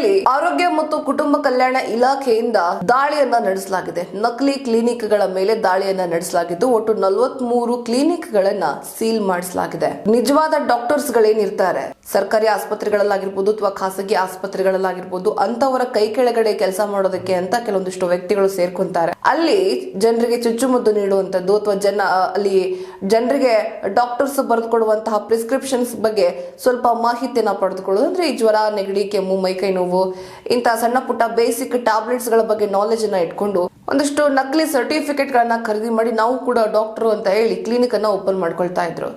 ಜಿಲ್ಲೆಯಲ್ಲಿ ಆರೋಗ್ಯ ಮತ್ತು ಕುಟುಂಬ ಕಲ್ಯಾಣ ಇಲಾಖೆಯಿಂದ ದಾಳಿಯನ್ನ ನಡೆಸಲಾಗಿದೆ. ನಕಲಿ ಕ್ಲಿನಿಕ್ಗಳ ಮೇಲೆ ದಾಳಿಯನ್ನ ನಡೆಸಲಾಗಿದ್ದು, ಒಟ್ಟು ನಲವತ್ಮೂರು ಕ್ಲಿನಿಕ್ಗಳನ್ನ ಸೀಲ್ ಮಾಡಿಸಲಾಗಿದೆ. ನಿಜವಾದ ಡಾಕ್ಟರ್ಸ್ ಗಳೇನಿರ್ತಾರೆ ಸರ್ಕಾರಿ ಆಸ್ಪತ್ರೆಗಳಲ್ಲಾಗಿರ್ಬೋದು ಅಥವಾ ಖಾಸಗಿ ಆಸ್ಪತ್ರೆಗಳಲ್ಲಾಗಿರ್ಬೋದು ಅಂತವರ ಕೈ ಕೆಳಗಡೆ ಕೆಲಸ ಮಾಡೋದಕ್ಕೆ ಅಂತ ಕೆಲವೊಂದಿಷ್ಟು ವ್ಯಕ್ತಿಗಳು ಸೇರ್ಕೊಂತಾರೆ. ಅಲ್ಲಿ ಜನರಿಗೆ ಚುಚ್ಚುಮದ್ದು ನೀಡುವಂತದ್ದು ಅಥವಾ ಜನ ಅಲ್ಲಿ ಜನರಿಗೆ ಡಾಕ್ಟರ್ಸ್ ಬರೆದುಕೊಡುವಂತಹ ಪ್ರಿಸ್ಕ್ರಿಪ್ಷನ್ಸ್ ಬಗ್ಗೆ ಸ್ವಲ್ಪ ಮಾಹಿತಿಯನ್ನ ಪಡೆದುಕೊಳ್ಳೋದು. ಅಂದ್ರೆ ಈ ಜ್ವರ, ನೆಗಡಿ, ಕೆಮ್ಮು, ಮೈಕೈ ನೋವು ಸಣ್ಣ ಪುಟ್ಟ ಬೇಸಿಕ್ ಟ್ಯಾಬ್ಲೆಟ್ಸ್ಗಳ ಬಗ್ಗೆ ನಾಲೆಜ್ ಅನ್ನ ಇಟ್ಕೊಂಡು ಒಂದಷ್ಟು ನಕಲಿ ಸರ್ಟಿಫಿಕೇಟ್ ಗಳನ್ನ ಖರೀದಿ ಮಾಡಿ ನಾವು ಕೂಡ ಡಾಕ್ಟರ್ ಅಂತ ಹೇಳಿ ಕ್ಲಿನಿಕ್ ಅನ್ನ ಓಪನ್ ಮಾಡ್ಕೊಳ್ತಾ ಇದ್ರು.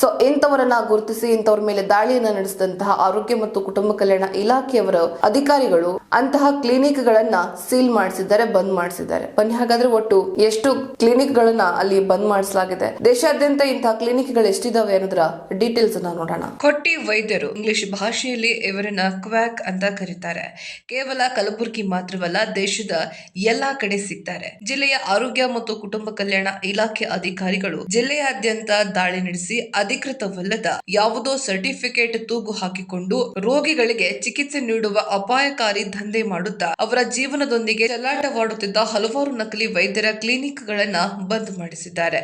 ಸೊ ಇಂಥವರನ್ನ ಗುರುತಿಸಿ ಇಂಥವ್ರ ಮೇಲೆ ದಾಳಿಯನ್ನ ನಡೆಸಿದಂತಹ ಆರೋಗ್ಯ ಮತ್ತು ಕುಟುಂಬ ಕಲ್ಯಾಣ ಇಲಾಖೆಯವರ ಅಧಿಕಾರಿಗಳು ಅಂತಹ ಕ್ಲಿನಿಕ್ ಗಳನ್ನ ಸೀಲ್ ಮಾಡಿಸಿದ್ದಾರೆ, ಬಂದ್ ಮಾಡಿಸಿದ್ದಾರೆ. ಬನ್ನಿ, ಹಾಗಾದ್ರೆ ಒಟ್ಟು ಎಷ್ಟು ಕ್ಲಿನಿಕ್ ಗಳನ್ನ ಅಲ್ಲಿ ಬಂದ್ ಮಾಡಿಸಲಾಗಿದೆ? ದೇಶಾದ್ಯಂತ ಇಂತಹ ಕ್ಲಿನಿಕ್ಗಳು ಎಷ್ಟಿದಾವೆ ಅನ್ನೋದ್ರ ಡೀಟೇಲ್ಸ್ ಅನ್ನ ನೋಡೋಣ. ಕೊಟ್ಟಿ ವೈದ್ಯರು ಇಂಗ್ಲಿಷ್ ಭಾಷೆಯಲ್ಲಿ ಇವರನ್ನ ಕ್ವಾಕ್ ಅಂತ ಕರೀತಾರೆ. ಕೇವಲ ಕಲಬುರಗಿ ಮಾತ್ರವಲ್ಲ, ದೇಶದ ಎಲ್ಲಾ ಕಡೆ ಸಿಗ್ತಾರೆ ಜಿಲ್ಲೆಯ ಆರೋಗ್ಯ ಮತ್ತು ಕುಟುಂಬ ಕಲ್ಯಾಣ ಇಲಾಖೆ ಅಧಿಕಾರಿಗಳು ಜಿಲ್ಲೆಯಾದ್ಯಂತ ದಾಳಿ ನಡೆಸಿ ಅಧಿಕೃತವಲ್ಲದ ಯಾವುದೋ ಸರ್ಟಿಫಿಕೇಟ್ ತೂಗು ಹಾಕಿಕೊಂಡು ರೋಗಿಗಳಿಗೆ ಚಿಕಿತ್ಸೆ ನೀಡುವ ಅಪಾಯಕಾರಿ ದಂಧೆ ಮಾಡುತ್ತಾ ಅವರ ಜೀವನದೊಂದಿಗೆ ಚಲಾಟವಾಡುತ್ತಿದ್ದ ಹಲವಾರು ನಕಲಿ ವೈದ್ಯರ ಕ್ಲಿನಿಕ್ ಗಳನ್ನ ಬಂದ್ ಮಾಡಿಸಿದ್ದಾರೆ.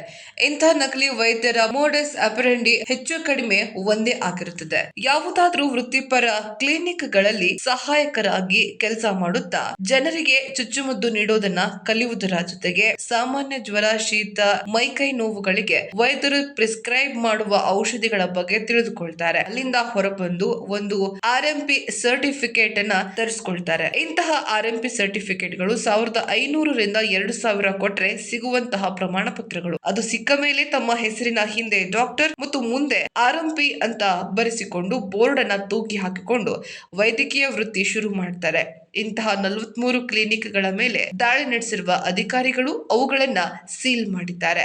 ಇಂತಹ ನಕಲಿ ವೈದ್ಯರ ಮೋಡಸ್ ಅಪರೆಂಡಿ ಹೆಚ್ಚು ಕಡಿಮೆ ಒಂದೇ ಆಗಿರುತ್ತದೆ. ಯಾವುದಾದ್ರೂ ವೃತ್ತಿಪರ ಕ್ಲಿನಿಕ್ಗಳಲ್ಲಿ ಸಹಾಯಕರಾಗಿ ಕೆಲಸ ಮಾಡುತ್ತಾ ಜನರಿಗೆ ಚುಚ್ಚುಮದ್ದು ನೀಡೋದನ್ನ ಕಲಿಯುವುದರ ಜೊತೆಗೆ ಸಾಮಾನ್ಯ ಜ್ವರ ಶೀತ ಮೈಕೈ ನೋವುಗಳಿಗೆ ವೈದ್ಯರು ಪ್ರಿಸ್ಕ್ರೈಬ್ ಮಾಡುವ ಔಷಧಿಗಳ ಬಗ್ಗೆ ತಿಳಿದುಕೊಳ್ತಾರೆ. ಅಲ್ಲಿಂದ ಹೊರಬಂದು ಒಂದು ಆರ್ ಎಂ ಪಿ ಸರ್ಟಿಫಿಕೇಟ್ ಅನ್ನ ತರಿಸ್ಕೊಳ್ತಾರೆ. ಇಂತಹ ಆರ್ ಎಂ ಪಿ ಸರ್ಟಿಫಿಕೇಟ್ಗಳು ಸಾವಿರದ ಐನೂರರಿಂದ ಎರಡು ಸಾವಿರ ಕೊಟ್ರೆ ಸಿಗುವಂತಹ ಪ್ರಮಾಣ ಪತ್ರಗಳು ಅದು ಸಿಕ್ಕ ಮೇಲೆ ತಮ್ಮ ಹೆಸರಿನ ಹಿಂದೆ ಡಾಕ್ಟರ್ ಮತ್ತು ಮುಂದೆ ಆರ್ ಎಂ ಪಿ ಅಂತ ಬರೆಸಿಕೊಂಡು ಬೋರ್ಡ್ ಅನ್ನ ತೂಗಿ ಹಾಕಿಕೊಂಡು ವೈದ್ಯಕೀಯ ವೃತ್ತಿ ಶುರು ಮಾಡ್ತಾರೆ. ಇಂತಹ ನಲವತ್ಮೂರು ಕ್ಲಿನಿಕ್ಗಳ ಮೇಲೆ ದಾಳಿ ನಡೆಸಿರುವ ಅಧಿಕಾರಿಗಳು ಅವುಗಳನ್ನ ಸೀಲ್ ಮಾಡಿದ್ದಾರೆ.